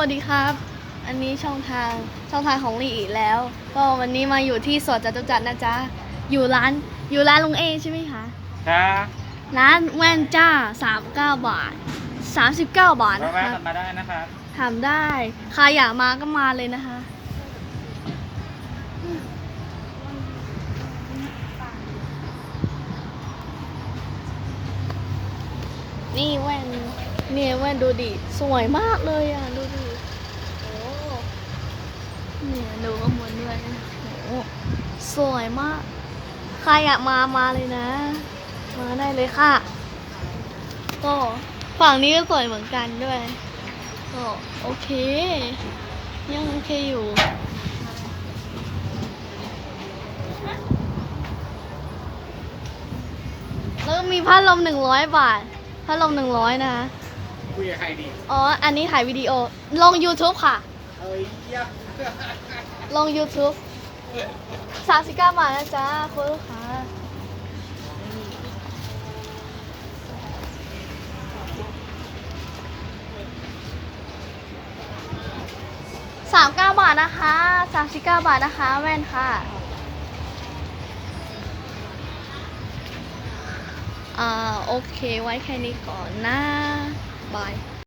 วัสดีครับ อันนี้ช่องทางช่องทางของลีอีกแล้ว ก็วันนี้มาอยู่ที่สวนจตุจักรนะจ๊ะ อยู่ร้านอยู่ร้านลุงเอใช่ไหมคะจ้าร้านแว่นจ้า39 บาท 39 บาทมานะแวะคะกันมาได้นะครับทำได้ใครอยากมาก็มาเลยนะคะ นี่แว่นเนี่ยแว่นดูดิ สวยมากเลยอะ ดูดิโอ้เนี่ยดูข้างบนด้วยโอ้สวยมาก ใครอยากมามาเลยนะ มาได้เลยค่ะ ก็ฝั่งนี้ก็สวยเหมือนกันด้วยก็โอเค ยังโอเคอยู่แล้วก็มีพัดลมหนึ่งร้อยบาทพัดลมหนึ่งร้อยนะคะคุยกับใครดี อ๋อ อันนี้ถ่ายวิดีโอ ลง YouTube ค่ะ เอ้ยยี่ยมลง YouTube สามสิบเก้าบาทนะจ๊ะคุณลูกค้าสามเก้าบาทนะคะสามสิบเก้าบาทนะคะ แว่นค่ะอ่าโอเคไว้แค่นี้ก่อนนะบาย